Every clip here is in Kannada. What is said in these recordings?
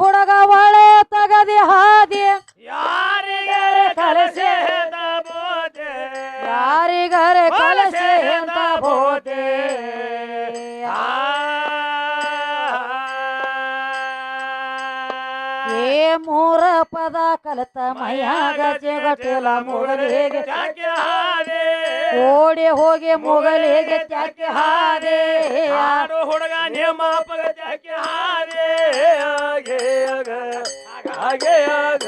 ಹುಡುಗ ಒಳೆ ತಗದಿ ಹಾದಿ. ಯಾರಿಗರೆ ಕಲಸೆ ಬೋಧೆ? ಯಾರಿಗರೆ ಕಲಸೆ ಅಂತ ಏ ಮೂರ ಪದ ಕಲತ ಮೈಯಾಗ ಜಗಟಿಲ ಮುಗಲಿಗೆ ಓಡಿ ಹೋಗಿ ಮುಗಲಿಗೆ ತ್ಯಾಕೆ ಹಾರೆ ಯಾರು ಹುಡುಗ ನಿಮ್ಮ ಅಪ್ಪಗ ಜಾಕಿ ಹಾದೆ ಹಾಗೆ ಆಗ ಹಾಗೆ ಆಗ.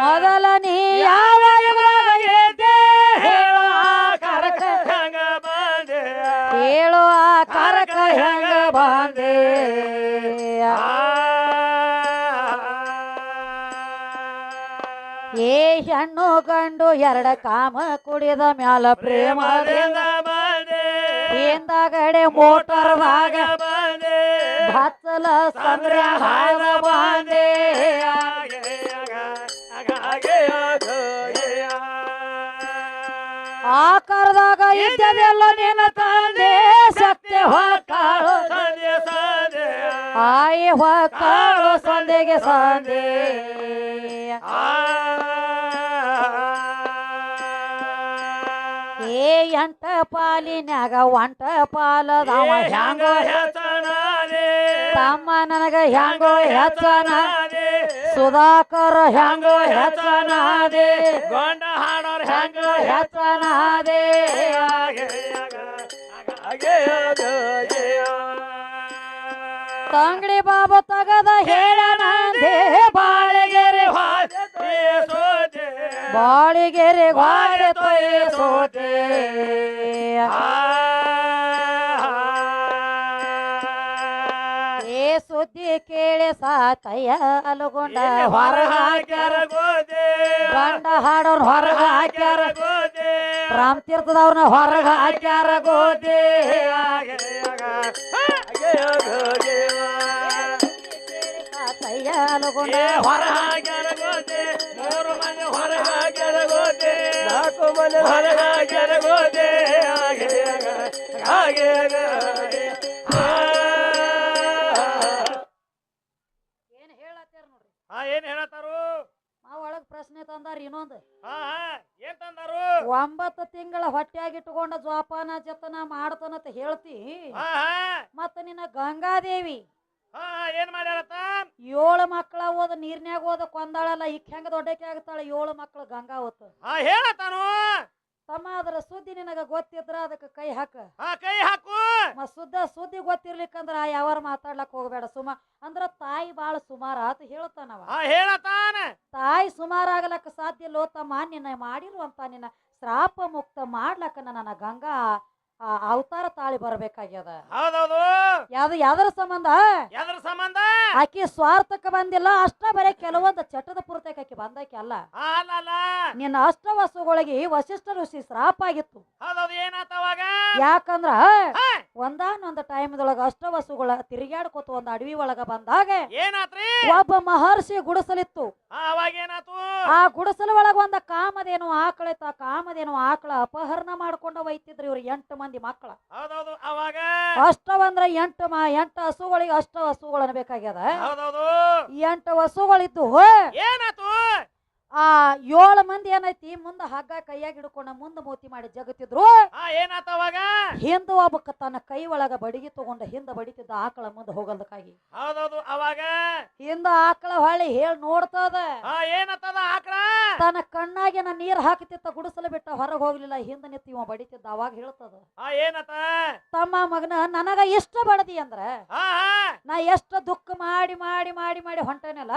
ಮೊದಲ ನೀ ಯಾವ? ಹೇಳು ಆ ಕಾರಕ ಹೆಂಗ ಬಂದೆ ಏ ಹೆಣ್ಣು ಕಂಡು ಎರಡ ಕಾಮ ಕುಡಿದ ಮ್ಯಾಲ ಪ್ರೇಮದಿಂದ ಹಿಂದಗಡೆ ಮೋಟರ್ದಾಗ ಬಚ್ಚಲ ಸಂದ್ರ ಬಂದೆ ಆಕಾರದಾಗ ಇದ್ದದೆಲ್ಲ ನಿನ್ನ ತಂದೆ ಸತ್ಯ ಹೊಕ್ಕಾಳು ಆಯಿ ಹೊಕ್ಕಳು ಸಂದೆಗೆ ಸಂದೆ ಏ ಎಂಟ ಪಾಲಿನ್ಯಾಗ ಒಂಟ ಪಾಲದವ ಹ್ಯಾಂಗೋ ತಮ್ಮ ನನಗ ಹ್ಯಾಂಗೋ ಹೆಚ್ಚನ ಸುಧಾಕರ್ ಹ್ಯಾಂಗೋ ಹೆಚ್ಚನಾದೆ ಗೊಂಡ ಹಾಡೋರ್ ಹೆಚ್ಚನ ಹೆಚ್ಚನಾದೆ ತಂಗಡಿ ಬಾಬು ತಗದ ಹೇಳನಂದೆ ಬಾಳಿಗೆರೆ ಬಾಳಿಗೆರೆ ಏ ಸುದ್ದಿ ಕೇಳಿ ಸಾತಯ್ಯ ಅಲುಗೊಂಡ ಹೊರ ಹಾಕ್ಯಾರ ಗಂಡ ಹಾಡೋರ್ ಹೊರಗ ಹಾಕ್ಯಾರ. ರಾಮ್ ತೀರ್ಥದವ್ರನ್ನ ಹೊರಗ ಹಾಕ್ಯಾರ ಗೋದೆ ಹೊರ ಗೋದೆ ಮೂರು ಮಂದಿ ಹೊರ ಹಾಕ್ಯಾರ ಗೋದೆ ನಾಲ್ಕು ಮಂದಿ ಹೊರ ಹಾಕ್ಯಾರ ಗೋದೆ ಹಾಗೆ ಏನ್ ಹೇಳತ್ತಾರ ನೋಡ್ರಿ? ಹಾ ಏನ್ ಹೇಳತ್ತಾರು? ಆ ಒಳಗ್ ಪ್ರಶ್ನೆ ತಂದಾರ ಇನ್ನೊಂದು. ಹಾ ಹಾ ಏನ್ ತಂದಾರು? ಒಂಬತ್ತು ತಿಂಗಳ ಹೊಟ್ಟೆಯಾಗಿಟ್ಟುಕೊಂಡ ಜೋಪಾನ ಜತನ ಮಾಡ್ತಾನಂತ ಹೇಳ್ತಿ. ಹಾ ಹಾ. ಮತ್ತ ನಿನ್ನ ಗಂಗಾದೇವಿ. ಹಾ ಏನ್ ಮಾಡ್ಯಾರತ್ತ ಏಳು ಮಕ್ಕಳ ಓದ ನೀರ್ನ್ಯಾಗ ಓದ ಕೊಂದಾಳಲ್ಲ ಈಗ ಹೆಂಗ ದೊಡ್ಡಕ್ಕೆ ಆಗ್ತಾಳ? ಏಳು ಮಕ್ಕಳು ಗಂಗಾ ಹೊತ್ತು. ಹಾ ಹೇಳತ್ತಾನು ತಮ್ಮ ಅದರ ಸುದ್ದಿ ನಿನಗ ಗೊತ್ತಿದ್ರ ಅದಕ್ಕೆ ಕೈ ಹಾಕ. ಹಾ ಕೈ ಹಾಕು. ಮ ಸುದ್ದ ಸುದ್ದಿ ಗೊತ್ತಿರ್ಲಿಕ್ಕಂದ್ರ ಯಾವಾರ ಮಾತಾಡ್ಲಕ್ ಹೋಗ್ಬೇಡ ಸುಮ. ಅಂದ್ರ ತಾಯಿ ಬಾಳ ಸುಮಾರ ಆತ ಹೇಳ್ತಾನವ ಹಾ ಹೇಳತಾನ ತಾಯಿ ಸುಮಾರ ಆಗ್ಲಕ್ಕ ಸಾಧ್ಯ ಲೋತಮ್ಮ ತಮ್ಮ ನಿನ್ನ ಮಾಡಿರುವಂತ ನಿನ್ನ ಶ್ರಾಪ ಮುಕ್ತ ಮಾಡ್ಲಕ್ಕ ನನ್ನ ಗಂಗಾ ಆ ಅವತಾರ ತಾಳಿ ಬರ್ಬೇಕಾಗ್ಯದ. ಹೌದೌದು. ಯಾವ್ದು ಯಾವ್ದರ ಸಂಬಂಧ? ಎದ್ರ ಸಂಬಂಧ? ಆಕಿ ಸ್ವಾರ್ಥಕ್ಕೆ ಬಂದಿಲ್ಲ ಅಷ್ಟ ಬರೇ ಕೆಲವೊಂದು ಚಟದ ಪೂರ್ತಕ್ಕೆ ಆಕಿ ಬಂದಾಕಿ ಅಲ್ಲ. ನಿನ್ನ ಅಷ್ಟ ವಸ್ತುಗಳಿಗೆ ವಶಿಷ್ಠ ಋಷಿ ಶ್ರಾಪ ಆಗಿತ್ತು. ಯಾಕಂದ್ರ ಒಂದಾನೊಂದ್ ಟೈಮ್ದೊಳಗ ಅಷ್ಟ ವಸ್ತುಗಳ ತಿರುಗಾಡ್ಕೋತ ಒಂದ್ ಅಡವಿ ಒಳಗ ಬಂದಾಗ ಏನಾತ್ರಿ? ಒಬ್ಬ ಮಹರ್ಷಿ ಗುಡಿಸಲಿತ್ತು. ಆ ಗುಡಿಸಲ ಒಳಗ ಒಂದ ಕಾಮದೇನು ಆಕಳಿತ್ತು ಆ ಕಾಮದೇನು ಆಕಳ ಅಪಹರಣ ಮಾಡ್ಕೊಂಡ ಒಯ್ತಿದ್ರು ಇವ್ರು ಎಂಟು ಮಂದಿ ಮಕ್ಕಳ. ಹೌದೌದು ಅವಾಗ. ಅಷ್ಟವಂದ್ರ ಎಂಟು ಮಾ ಎಂಟು ಹಸುಗಳಿಗೆ ಅಷ್ಟ ಹಸುಗಳು ಬೇಕಾಗ್ಯದ. ಎಂಟು ಹಸುಗಳಿದ್ದು ಏನಾತು? ಆ ಏಳು ಮಂದಿ ಏನೈತಿ? ಮುಂದ ಹಗ್ಗ ಕೈಯಾಗ ಹಿಡ್ಕೊಂಡ ಮುಂದ ಮೂತಿ ಮಾಡಿ ಜಗತ್ತಿದ್ರು. ಏನಾತವಾಗ ಹಿಂದೂ ಅವಾಗ? ಹಿಂದ ಒಬ್ಬ ತನ್ನ ಕೈ ಒಳಗ ಬಡಿಗೆ ತಗೊಂಡ ಹಿಂದ ಬಡಿತಿದ್ದ ಆಕಳ ಮುಂದ ಹೋಗೋದಕ್ಕಾಗಿ ಹೌದೌದು ಅವಾಗ? ಹಿಂದ ಆಕಳ ಹೊಳ್ಳಿ ಹೇಳಿ ನೋಡ್ತದ. ಏನತ್ತದ ಆಕಳ? ತನ್ನ ಕಣ್ಣಾಗಿನ ನೀರ್ ಹಾಕತಿತ್ತ ಗುಡಿಸಲು ಬಿಟ್ಟ ಹೊರಗೆ ಹೋಗ್ಲಿಲ್ಲ ಹಿಂದ ನಿಂತ ಇವ ಬಡಿತಿದ್ದ ಅವಾಗ ಹೇಳ್ತದ. ಏನತ್ತ ತಮ್ಮ ಮಗನ ನನಗ ಇಷ್ಟ ಬಡದಿ ಅಂದ್ರ ನಾ ಎಷ್ಟು ದುಃಖ ಮಾಡಿ ಮಾಡಿ ಮಾಡಿ ಮಾಡಿ ಹೊಂಟೇನಲ್ಲ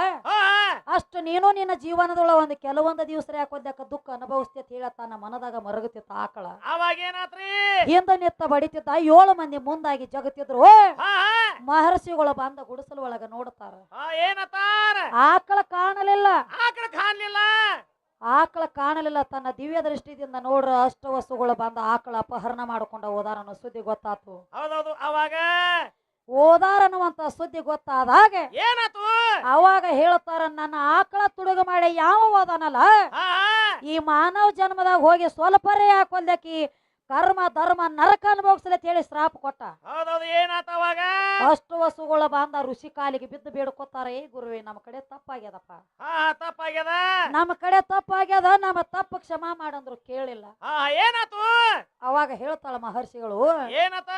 ಅಷ್ಟು ನೀನು ನಿನ್ನ ಜೀವನದೊಳ ಒಂದು ಕೆಲವೊಂದು ದಿವಸ ಯಾಕೋದ್ಯಾಕ ದುಃಖ ಅನುಭವಿಸ್ತೈತಿ ಅಂತ ಹೇಳ ತನ್ನ ಮನದಾಗ ಮರಗುತ್ತಿತ್ತ ಆಕಳ. ಅವಾಗ ಏನಾತ್ರಿ? ಹಿಂದ ನಿತ್ತ ಬಡಿತಿದ್ದ ಏಳು ಮಂದಿ ಮುಂದಾಗಿ ಜಗತ್ತಿದ್ರು ಮಹರ್ಷಿಗಳು ಬಂದ ಗುಡಿಸಲು ಒಳಗ ನೋಡ್ತಾರ. ಏನತ್ತಾರ ಆಕಳ ಕಾಣಲಿಲ್ಲ. ಆಕಳ ಕಾಣಲಿಲ್ಲ? ಆಕಳ ಕಾಣಲಿಲ್ಲ ತನ್ನ ದಿವ್ಯ ದೃಷ್ಟಿದಿಂದ ನೋಡ್ರ ಅಷ್ಟ ವಸ್ತುಗಳು ಬಂದ ಆಕಳ ಅಪಹರಣ ಮಾಡ್ಕೊಂಡ ಹೋದಾರ ಅನ್ನೋ ಸುದ್ದಿ ಗೊತ್ತಾತು. ಓದಾರ ಅನ್ನುವಂತ ಸುದ್ದಿ ಗೊತ್ತಾದಾಗ ಏನಾತು? ಅವಾಗ ಹೇಳ್ತಾರ ನನ್ನ ಆಕಳ ತುಡುಗ ಮಾಡಿ ಯಾವ ಓದಾನಲ್ಲ? ಈ ಮಾನವ ಜನ್ಮದಾಗ ಹೋಗಿ ಸ್ವಲ್ಪರೇ ಹಾಕೊಲ್ದಕಿ ಕರ್ಮ ಧರ್ಮ ನರಕ ಅನುಭವಿಸಲಿ ಹೇಳಿ ಶ್ರಾಪ ಕೊಟ್ಟ. ಹೌದೌದು ಏನಾತ ಅವಾಗ? ಅಷ್ಟು ವಸುಗಳ ಬಾಂಧ ಋಷಿ ಕಾಲಿಗೆ ಬಿದ್ದು ಬೇಡ್ಕೋತಾರ. ಏ ಗುರುವೆ ನಮ್ಮ ಕಡೆ ತಪ್ಪಾಗ್ಯದಪ್ಪ. ಹಾ ತಪ್ಪಾಗ್ಯದ? ನಮ್ಮ ಕಡೆ ತಪ್ಪಾಗ್ಯದ ನಮ್ಮ ತಪ್ಪು ಕ್ಷಮಾ ಮಾಡಂದ್ರು ಕೇಳಿಲ್ಲ. ಹಾ ಏನಾತು ಅವಾಗ ಹೇಳ್ತಾಳ ಮಹರ್ಷಿಗಳು ಏನತ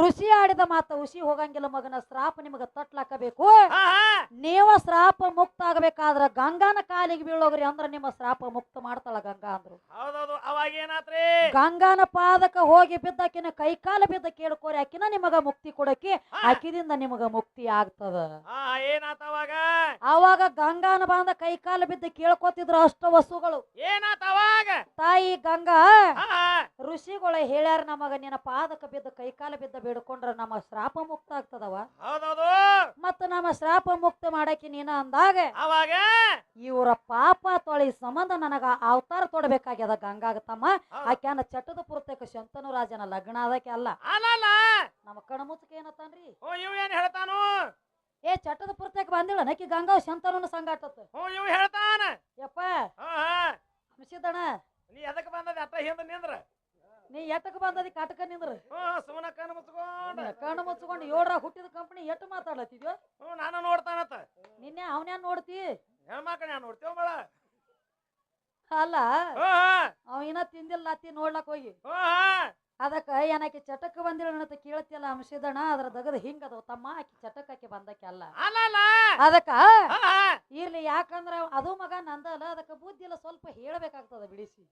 ಋಷಿ ಆಡಿದ ಮಾತ ಉಸಿ ಹೋಗಂಗಿಲ್ಲ ಮಗನ ಶ್ರಾಪ ನಿಮಗ ತಟ್ಲಾಕಬೇಕು. ನೀವ ಶ್ರಾಪ ಮುಕ್ತ ಆಗ್ಬೇಕಾದ್ರ ಗಂಗಾನ ಕಾಲಿಗೆ ಬೀಳೋಗ್ರಿ ಅಂದ್ರ ನಿಮ್ಮ ಶ್ರಾಪ ಮುಕ್ತ ಮಾಡ್ತಾಳ ಗಂಗಾ ಅಂದ್ರು. ಅವಾಗ ಏನಾತ್ರಿ ಗಂಗಾನ ಪಾದಕ ಹೋಗಿ ಬಿದ್ದಕಿನ ಕೈಕಾಲ ಬಿದ್ದ ಕೇಳ್ಕೋರಿ ಆಕಿನ ನಿಮಗ ಮುಕ್ತಿ ಕೊಡಕಿ ಆಕಿದಿಂದ ನಿಮಗ ಮುಕ್ತಿ ಆಗ್ತದ. ಏನಾತ ಅವಾಗ? ಅವಾಗ ಗಂಗಾನ ಬಂದ ಕೈಕಾಲ ಬಿದ್ದ ಕೇಳ್ಕೊತಿದ್ರ ಅಷ್ಟ ವಸ್ತುಗಳು. ಏನಾತ ಅವಾಗ? ತಾಯಿ ಗಂಗಾ ಋಷಿಗಳು ಹೇಳ್ಯಾರ ನಮಗ ನಿನ್ನ ಪಾದಕ ಬಿದ್ದ ಕೈಕಾಲ ಬಿದ್ದ ಬೇಡ್ಕೊಂಡ್ರ ನಮ್ಮ ಶ್ರಾಪ ಮುಕ್ತ ಆಗ್ತದವ. ಮತ್ತ ನಮ್ಮ ಶ್ರಾಪ ಮುಕ್ತ ಮಾಡಕ್ಕೆ ನೀನ ಅಂದಾಗ ಅವಾಗ? ಇವರ ಪಾಪ ತೊಳಿ ಸಂಬಂಧ ನನಗ ಅವತಾರ ತೊಡಬೇಕಾಗ್ಯದ ಗಂಗಾಗ ತಮ್ಮ. ಹೌದು. ಆಕ್ಯಾನ ಚಟ್ಟದ ಪುರ್ತಕ ಶಂತನು ರಾಜನ ಲಗ್ನ ಅದಕ್ಕೆ ಅಲ್ಲ. ನಮ್ಮ ಕಣ ಮುಚ್ಚಕ ಏನತ್ತಾನ್ರಿ? ಏನ್ ಹೇಳ್ತಾನು? ಏ ಚಟ್ಟದ ಪುರ್ತಕ ಬಂದಿಲ್ಲ ನಕಿ ಗಂಗಾ ಶಂತನು ಸಂಗಾಟತ್ ಹ್ಞೂ ಇವ್ ಹೇಳ್ತಾನ. ಯಪ್ಪ ಹಂಸಿದಣ ನೀ ಎದಕ್ಕೆ ಬಂದದ? ಅಟ್ಟ ಹಿಂದ ನಿಂದ್ರ. ನೀ ಎತ್ತಕ ಬಂದದಿ ಕಾಟಕ ನಿಂದ್ರ? ಸುಮ್ಮನ ಕಣ್ಣು ಮುಚ್ಕೊಂಡ. ಕಣ್ಣು ಮುಚ್ಕೊಂಡು ಏಳ್ರ ಹುಟ್ಟಿದ ಕಂಪನಿ ಎಟ್ಟು ಮಾತಾಡತ್ತಿದ್ಯೋ ನಾನು ನೋಡ್ತಾನತ್ತ ನಿನ್ನೆ ಅವನ್ಯಾನ್ ನೋಡ್ತಿ? ಹೆಣ್ಮಕ್ಳು ನಾನು ನೋಡ್ತೇವ ಮಳ ಅಲ್ಲ ಅವ ಇನ್ನ ತಿಂದಿಲ್ಲ ಅತ್ತಿ ನೋಡ್ಲಕ್ ಹೋಗಿ. ಅದಕ್ಕ ಏನಕ್ಕೆ ಚಟಕ್ ಬಂದಿಲ್ಲ ಅಂತ ಕೇಳ್ತಿಯಲ್ಲ ಅಂಶದಣ ಅದ್ರ ದಗದ ಹಿಂಗದ ತಮ್ಮ ಆಕಿ ಚಟಕಕ್ಕೆ ಬಂದಕ್ಕೆ ಅಲ್ಲ. ಅದಕ್ಕ ಇರ್ಲಿ ಯಾಕಂದ್ರ ಅದು ಮಗ ನಂದಲ್ಲ ಅದಕ್ಕ ಬುದ್ಧಿ ಇಲ್ಲ ಸ್ವಲ್ಪ ಹೇಳ್ಬೇಕಾಗ್ತದ ಬಿಡಿಸಿ.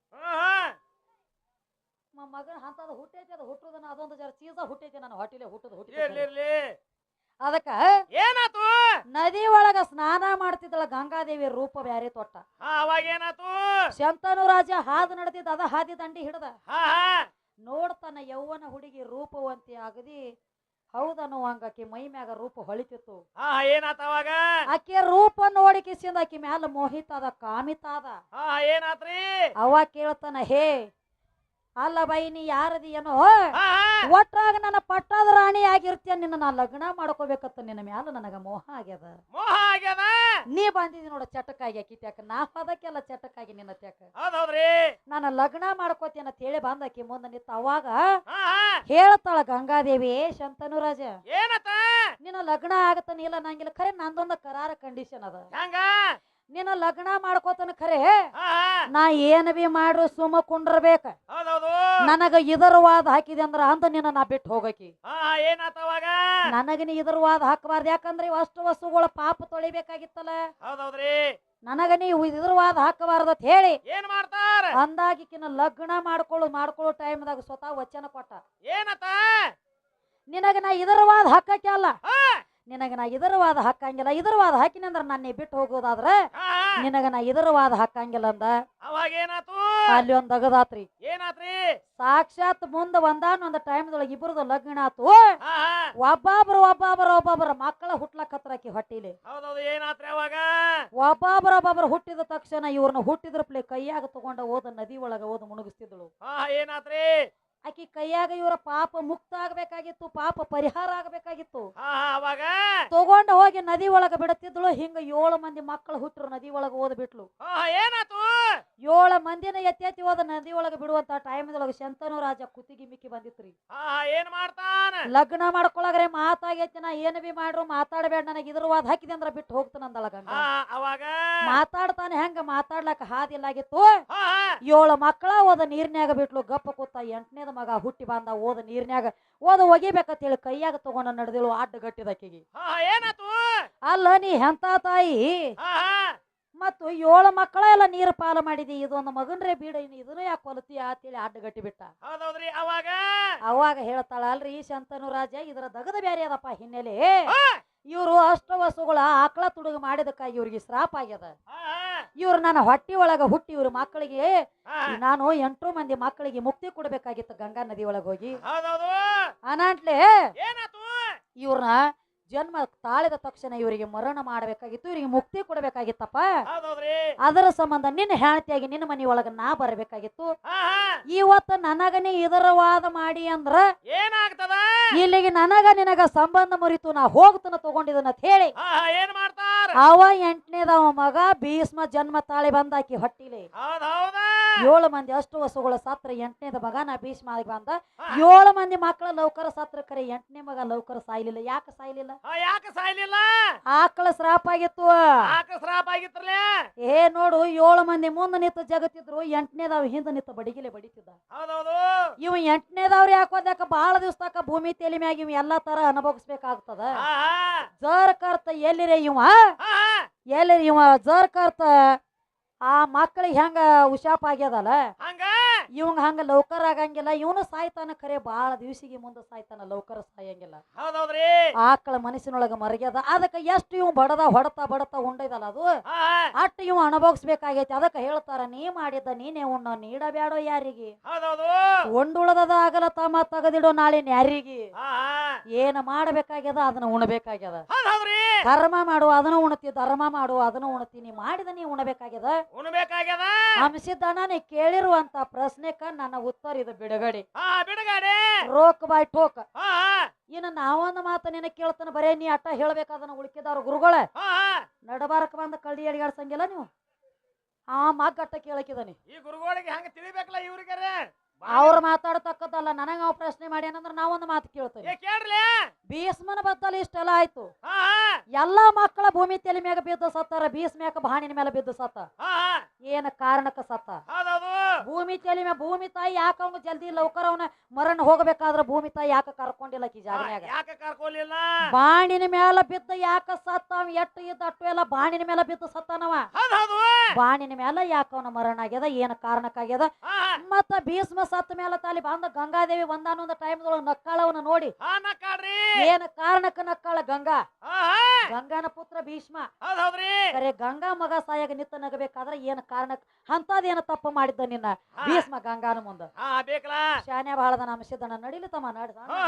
ಮಗನ ಅಂತದ ಹುಟ್ಟೈತಿ ಅದು ಹುಟ್ಟುದನ್ನ ಅದೊಂದು ಜರ ಚೀಸ ಹುಟ್ಟೈತಿ ನನ್ನ ಹೊಟ್ಟಿಲೆ ಹುಟ್ಟದ ಹುಟ್ಟಿ ಇರ್ಲಿ ಅದಕ್ಕ ಏನಾತು? ನದಿ ಒಳಗ ಸ್ನಾನ ಮಾಡ್ತಿದ್ದಳ ಗಂಗಾದೇವಿ ರೂಪ ಬ್ಯಾರೆ ತೊಟ್ಟ. ಅವಾಗ ಏನಾತು? ಶಂತನು ರಾಜ ಹಾದು ನಡೆದಿದ್ದ ಅದ ಹಾದಿ ದಂಡಿ ಹಿಡ್ದ. ನೋಡ್ತಾನ ಯೌವನ ಹುಡುಗಿ ರೂಪವಂತಿ ಆಗದಿ ಹೌದನ್ನುವಂಗ ಆಕಿ ಮೈ ಮ್ಯಾಗ ರೂಪ ಹೊಳಿತಿತ್ತು. ಏನಾತ ಅವಾಗ? ಆಕೆ ರೂಪ ನೋಡಿ ಕಿಸಿಂದ ಆಕಿ ಮ್ಯಾಲ ಮೋಹಿತಾದ ಕಾಮಿತಾದ. ಏನಾತ್ರಿ? ಅವ ಕೇಳ್ತಾನ ಹೇ ಅಲ್ಲ ಬೈ ನೀ ಯಾರದಿ ಏನೋ? ಒಟ್ಟಾಗ ನನ್ನ ಪಟ್ಟದ ರಾಣಿ ಆಗಿರ್ತೀಯ ನಿನ್ನ ನಾ ಲಗ್ನ ಮಾಡ್ಕೋಬೇಕತ್ತ ನಿನ್ನ ಮ್ಯಾಲ ನನಗ ಮೋಹ ಆಗ್ಯದ. ಮೋಹ ಆಗ್ಯದ? ನೀ ಬಂದಿದಿ ನೋಡ ಚಟಕ್ಕಾಗಿ ಆಕಿ ತ್ಯಾಕ ನಾ ಅದಕ್ಕೆಲ್ಲ ಚಟಕ್ಕಾಗಿ ನಿನ್ನ ತ್ಯಾಕ ಹೌದ್ರಿ ನಾನು ಲಗ್ನ ಮಾಡ್ಕೋತೀನಿ ಅಂತ ಹೇಳಿ ಬಂದಾಕಿ ಮುಂದೆ ನಿಂತ ಅವಾಗ ಹೇಳ್ತಾಳ ಗಂಗಾದೇವಿ ಶಂತನು ರಾಜ ಏನತ್ತ ನಿನ್ನ ಲಗ್ನ ಆಗತ್ತಾನ ಇಲ್ಲ ನಂಗಿಲ್ಲ. ಖರೆ ನಂದೊಂದು ಕರಾರ ಕಂಡೀಷನ್ ಅದ. ಹೆಂಗ? ನಿನ್ನ ಲಗ್ನ ಮಾಡ್ಕೋತನ ಖರೆ. ನಾ ಏನ್ ಬಿ ಮಾಡ್ರು ಸುಮ್ಮ ಕುಂಡ್ರಬೇಕ. ನನಗ ನನಗ ಇದರವಾದ ಹಾಕಿದೆ ಅಂದ್ರ ಅಂತ ನಿನ್ನ ನಾ ಬಿಟ್ಟು ಹೋಗಕಿ. ನನಗ ನೀ ಇದರವಾದ ಹಾಕಬಾರ್ದು. ಯಾಕಂದ್ರೆ ಅಷ್ಟು ವಸ್ತುಗಳ ಪಾಪ ತೊಳಿಬೇಕಾಗಿತ್ತಲ್ಲ. ನನಗ ನೀವು ಇದರವಾದ ಹಾಕಬಾರ್ದು ಅಂತ ಹೇಳಿ. ಏನ್ ಮಾಡ್ತಾರ? ಅಂದಾಗಿಕಿನ ಲಗ್ನ ಮಾಡ್ಕೊಳ್ಳು ಮಾಡ್ಕೊಳ್ಳೋ ಟೈಮ್ದಾಗ ಸ್ವತಃ ವಚನ ಕೊಟ್ಟ. ಏನತ್ತ? ನಿನಗ ನಾ ಇದರವಾದ ಹಾಕಕ್ಕೆ ಅಲ್ಲ. ನಿನಗ ನಾ ಇದರವಾದ ಹಾಕಂಗಿಲ್ಲ ಇದರವಾದ ಹಾಕಿನಿ ಅಂದ್ರೆ ನನ್ನ ಬಿಟ್ಟು ಹೋಗೋದಾದ್ರೆ. ನಿನಗ ನಾ ಇದರವಾದ ಹಾಕಂಗಿಲ್ಲ ಅಂದ. ಅವಾಗ ಏನಾತು? ಅಲ್ಲಿ ಒಂದ್ ಅಗದಾತ್ರಿ ಏನಾತ್ರಿ? ಸಾಕ್ಷಾತ್ ಮುಂದ ಒಂದಾನ ಒಂದ್ ಟೈಮ್ದೊಳಗೆ ಇಬ್ಬರದು ಲಗ್ನ ಆತು. ಒಬ್ಬೊಬ್ರು ಒಬ್ಬೊಬ್ರು ಒಬ್ಬೊಬ್ರ ಮಕ್ಕಳ ಹುಟ್ಲಕ್ ಹತ್ರಕಿ ಹೊಟ್ಟಿಲಿ. ಒಬ್ಬಾಬ್ರ ಏನಾತ್ರಿ ಅವಾಗ? ಹುಟ್ಟಿದ ತಕ್ಷಣ ಇವ್ರನ್ನ ಹುಟ್ಟಿದ್ರಪ್ಲೆ ಕೈಯಾಗ ತಗೊಂಡ ಓದ ನದಿ ಒಳಗ ಓದ ಮುಣಗಿಸ್ತಿದ್ಳು ಏನಾತ್ರಿ? ಆಕಿ ಕೈಯಾಗ ಇವರ ಪಾಪ ಮುಕ್ತ ಆಗ್ಬೇಕಾಗಿತ್ತು ಪಾಪ ಪರಿಹಾರ ಆಗ್ಬೇಕಾಗಿತ್ತು. ಅವಾಗ? ತಗೊಂಡ ಹೋಗಿ ನದಿ ಒಳಗ ಬಿಡುತ್ತಿದ್ಳು ಹಿಂಗ ಏಳು ಮಂದಿ ಮಕ್ಕಳು ಹುಟ್ಟರು ನದಿ ಒಳಗ ಓದ್ ಬಿಟ್ಲು ಏನಾತು? ಏಳು ಮಂದಿನ ಎತ್ತಿ ಎತ್ತಿ ಹೋದ ನದಿ ಒಳಗ ಬಿಡುವಂತ ಟೈಮ್ದೊಳಗ ಶಂತನು ರಾಜ ಕುತ್ತಿಗೆ ಮಿಕ್ಕಿ ಬಂದಿತ್ರಿ. ಏನ್ ಮಾಡ್ತಾನ? ಲಗ್ನ ಮಾಡ್ಕೊಳಗ್ರೆ ಮಾತಾಗೈತಿ ನಾ ಏನ್ ಬಿ ಮಾಡ್ರು ಮಾತಾಡಬೇಡ ನನಗೆ ಇದ್ರವಾದ ಹಾಕಿದೆ ಅಂದ್ರ ಬಿಟ್ಟು ಹೋಗ್ತಾನ ಅಂದ ಗಂಗ ಹಾ ಹಾ, ಅವಾಗ? ಮಾತಾಡ್ತಾನೆ ಹೆಂಗ ಮಾತಾಡ್ಲಕ್ಕ ಹಾದಿಲ್ಲಾಗಿತ್ತು? ಏಳು ಮಕ್ಕಳ ಹೋದ ನೀರ್ನ್ಯಾಗ ಬಿಟ್ಲು ಗಪ್ಪ ಕೂತ ಎಂಟನೇದ ಮಗ ಹುಟ್ಟಿ ಬಂದ ಓದ ನೀರ್ನ್ಯಾಗ ಓದ ಒಗಿಬೇಕಂತ ಹೇಳಿ ಕೈಯಾಗ ತಗೊಂಡ ನಡೆದಿಳು ಅಡ್ಡ ಗಟ್ಟಿದ ಏನಾತು? ಅಲ್ಲ ನೀ ಎಂತ ತಾಯಿ? ಮತ್ತು ಏಳು ಮಕ್ಕಳ ಎಲ್ಲ ನೀರು ಪಾಲು ಮಾಡಿದಿ ಇದೊಂದು ಮಗನ್ರೆ ಬೀಡ ಇನ್ನು ಇದನ್ನು ಯಾಕೆ ಕೊಲತಿ ಅಂತೇಳಿ ಅಡ್ಡ ಗಟ್ಟಿ ಬಿಟ್ಟ. ಅವಾಗ? ಅವಾಗ ಹೇಳ್ತಾಳ ಅಲ್ರಿ ಶಂತನು ರಾಜ ಇದರ ದಗದ ಬ್ಯಾರೆ ಅದಪ್ಪ ಹಿನ್ನೆಲೆ. ಇವರು ಅಷ್ಟ ವಸ್ತುಗಳ ಆಕಳ ತುಡುಗ ಮಾಡಿದಕ್ಕಾಗಿ ಇವ್ರಿಗೆ ಶ್ರಾಪ ಆಗ್ಯದ. ಇವ್ರು ನನ್ನ ಹೊಟ್ಟಿ ಒಳಗ ಹುಟ್ಟಿ ಇವ್ರ ಮಕ್ಕಳಿಗೆ ನಾನು ಎಂಟು ಮಂದಿ ಮಕ್ಕಳಿಗೆ ಮುಕ್ತಿ ಕೊಡಬೇಕಾಗಿತ್ತು ಗಂಗಾ ನದಿ ಒಳಗೆ ಹೋಗಿ ಅನಾಂಟ್ಲೆ ಇವ್ರನ್ನ ಜನ್ಮ ತಾಳಿದ ತಕ್ಷಣ ಇವರಿಗೆ ಮರಣ ಮಾಡಬೇಕಾಗಿತ್ತು ಇವರಿಗೆ ಮುಕ್ತಿ ಕೊಡಬೇಕಾಗಿತ್ತಪ್ಪ. ಅದರ ಸಂಬಂಧ ನಿನ್ನ ಹೆಣತಿಯಾಗಿ ನಿನ್ನ ಮನೆಯೊಳಗ ನಾ ಬರಬೇಕಾಗಿತ್ತು. ಇವತ್ತು ನನಗನೇ ಇದರ ವಾದ ಮಾಡಿ ಅಂದ್ರ ಏನಾಗ್ತದ? ಇಲ್ಲಿಗೆ ನನಗ ನಿನಗ ಸಂಬಂಧ ಮುರಿತು ನಾ ಹೋಗ್ತನ ಅಂತ ಹೇಳಿ. ಏನ್ ಮಾಡ್ತಾರ? ಅವ ಎಂಟನೇದವ ಮಗ ಭೀಷ್ಮ ಜನ್ಮ ತಾಳಿ ಬಂದಾಕಿ ಹೊಟ್ಟಿಲಿ. ಏಳು ಮಂದಿ ಅಷ್ಟು ವಸುಗಳ ಸತ್ರ ಎಂಟನೇದ ಮಗ ನಾ ಭೀಷ್ಮ ಬಂದ. ಏಳು ಮಂದಿ ಮಕ್ಕಳ ಲೌಕರ ಸತ್ರ ಕರೆ ಎಂಟನೇ ಮಗ ಲೌಕರ ಸಾಯ್ಲಿಲ್ಲ. ಯಾಕೆ ಸಾಯ್ಲಿಲ್ಲ? ಯಾಕ ಸಾಯ್ಲಿಲ್ಲ? ಆಕಳ ಶ್ರಾಪ ಆಗಿತ್ತು. ಆಕಳ ಶ್ರಾಪ ಆಗಿತ್ತಲ್ಲ? ಏ ನೋಡು ಏಳು ಮಂದಿ ಮುಂದೆ ನಿಂತ ಜಗತ್ತಿದ್ರು ಎಂಟನೇದಾವ್ ಹಿಂದೆ ನಿಂತ ಬಡಿಗಿಲೆ ಬಡಿತಿದ್ದ. ಹೌದೌದು. ಇವ್ ಎಂಟನೇದವ್ರು ಯಾಕೋದ್ಯಾಕ ಬಹಳ ದಿವಸ ತಕ ಭೂಮಿ ತಲೆ ಮ್ಯಾಗ ಇವ್ ಎಲ್ಲಾ ತರ ಅನುಭವಿಸ್ಬೇಕಾಗ್ತದ. ಜರ್ ಕರ್ತ ಎಲ್ಲಿರೇ ಇವ? ಎಲ್ಲಿರಿ ಇವ ಜರ್ ಕರ್ತ ಆ ಮಕ್ಕಳಿಗೆ ಹೆಂಗ ಹುಷಾಪ್ ಆಗ್ಯದಲ್ಲ? ಹಂಗ? ಇವಂಗ ಹಂಗ ಲೌಕರ್ ಆಗಂಗಿಲ್ಲ. ಇವನು ಸಾಯ್ತಾನ ಖರೆ. ಬಹಳ ದಿವಸಿಗೆ ಮುಂದೆ ಸಾಯ್ತಾನ ಲೌಕರ ಸಾಯಂಗಿಲ್ಲ. ಹೌದೌದ್ರಿ? ಆಕಳ ಮನಸ್ಸಿನೊಳಗ ಮರಗ್ಯದ. ಅದಕ್ಕೆ ಎಷ್ಟು ಇವ್ ಬಡದ ಹೊಡತಾ ಬಡತ ಉಂಡೈದಲ್ಲ ಅದು? ಅಟ್ಟು ಇವ್ ಅನುಭವಿಸ್ಬೇಕಾಗೈತಿ ಅದಕ್ಕೆ ಹೇಳ್ತಾರ ನೀ ಮಾಡಿದ್ದ ನೀನೇ ಉಣ್ಣ. ನೀಡಬೇಡೋ ಯಾರಿಗೆ? ಉಂಡುಳದ ಆಗಲ ತಮ್ಮ ತಗದಿಡೋ ನಾಳೆ ಯಾರಿಗೆ ಏನ ಮಾಡಬೇಕಾಗ್ಯದ ಅದನ್ನ ಉಣಬೇಕಾಗ್ಯದ. ಕರ್ಮ ಮಾಡು ಅದನ್ನ ಉಣತಿ ಧರ್ಮ ಮಾಡು ಅದನ್ನ ಉಣತಿ. ನೀ ಮಾಡಿದ ನೀ ಉಣಬೇಕಾಗ್ಯದ? ಉಣ್ಬೇಕಾಗ್ಯದ ನೀ ಕೇಳಿರುವಂತ ಪ್ರಶ್ನೆಕ ನನ್ನ ಉತ್ತರ ಇದು ಬಿಡುಗಡೆ. ಹಾ ಬಿಡುಗಡೆ. ರೋಕ್ ಬಾಯ್ ಟೋಕ್ ಹಾ ಇನ್ನು ನಾವೊಂದು ಮಾತು ನಿನ್ನ ಕೇಳ್ತಾನ ಬರೇ ನೀ ಅಟ್ಟ ಹೇಳ್ಬೇಕಾದನ್ನ ಉಳ್ಕಿದಾರ ಗುರುಗಳ. ಹಾ ನಡಬಾರಕ ಬಂದ ಕಳ್ಳಿ ಅಡಿಗಾಡ್ಸಂಗಿಲ್ಲ ನೀವು? ಆ ಮಗ್ಗ ಅಟ್ಟ ಕೇಳಕಿದಾನೆ. ಈ ಗುರುಗಳಿಗೆ ಹಂಗ ತಿಳಿಬೇಕಲ್ಲ ಇವ್ರಿಗೆ ಅವ್ರು ಮಾತಾಡತಕ್ಕದ್ದಲ್ಲ ನನಗ ಅವ್ ಪ್ರಶ್ನೆ ಮಾಡ್ಯಾನಂದ್ರ ನಾವೊಂದು ಮಾತು ಕೇಳ್ತೇವೆ ಕೇಳ್ರಿ ಭೀಷ್ಮನ ಬತ್ತಲ್ಲಿ ಇಷ್ಟೆಲ್ಲ ಆಯ್ತು. ಹಾ. ಎಲ್ಲಾ ಮಕ್ಕಳ ಭೂಮಿ ತಲೆ ಮ್ಯಾಗ ಬಿದ್ದು ಸತ್ತಾರ ಮ್ಯಾಗ ಬಾಣಿನ ಮೇಲೆ ಬಿದ್ದು ಸತ್ತ. ಏನ ಕಾರಣಕ್ಕ ಸತ್ತ? ಭೂಮಿ ತಲೆ ಮ್ಯಾಗ ಭೂಮಿ ತಾಯಿ ಯಾಕ ಅವ್ನು ಜಲ್ದಿ ಲೌಕರ್ ಅವನ ಮರಣ ಹೋಗಬೇಕಾದ್ರ ಭೂಮಿ ತಾಯಿ ಯಾಕ ಕರ್ಕೊಂಡಿಲ್ಲ ಈ ಜಾಗನ್ಯಾಗ ಯಾಕೆ ಕರ್ಕೊಲಿಲ್ಲ ಬಾಣಿನ ಮೇಲೆ ಬಿದ್ದ ಯಾಕ ಸತ್ತ ಅವ ಎಟ್ಟು ಇದ್ದ ಅಟ್ಟು ಎಲ್ಲ ಬಾಣಿನ ಮೇಲೆ ಬಿದ್ದು ಸತ್ತಾನವ? ಹೌದ್ ಹೌದು. ಬಾಣಿನ ಮೇಲೆ ಯಾಕ ಅವನ ಮರಣ ಆಗ್ಯದ? ಏನು ಕಾರಣಕ್ಕಾಗ್ಯದ? ಮತ್ತ ಭೀಷ್ಮ ಸತ್ತ ಮೇಲೆ ತಾಲಿ ಬಂದ ಗಂಗಾದೇವಿ ಒಂದಾನೊಂದು ಟೈಮ್ದೊಳಗ ನಕ್ಕಾಳವನ ನೋಡಿ. ಹಾ ನಕ್ಕಾಡ್ರಿ ಏನ ಕಾರಣಕ್ಕ ನಕ್ಕಾಳ ಗಂಗಾ? ಗಂಗಾನ ಪುತ್ರ ಭೀಷ್ಮ. ಹೌದ್ ಹೌದ್ರಿ. ಕರೆ ಗಂಗಾ ಮಗ ಸಾಯಾಗ ನಿತ್ತ ನಗಬೇಕಾದ್ರ ಏನ ಕಾರಣಕ್? ಅಂತದೇನ ತಪ್ಪು ಮಾಡಿದ್ದ ನಿನ್ನ? ಹಾ. ಭೀಷ್ಮ ಗಂಗಾನ ಮುಂದ. ಬೇಕಲ್ಲ. ಶಾನ್ಯ ಬಹಳದ ಅಂಶದನ ನಡಿಲಿ ತಮ್ಮ ಹಾ.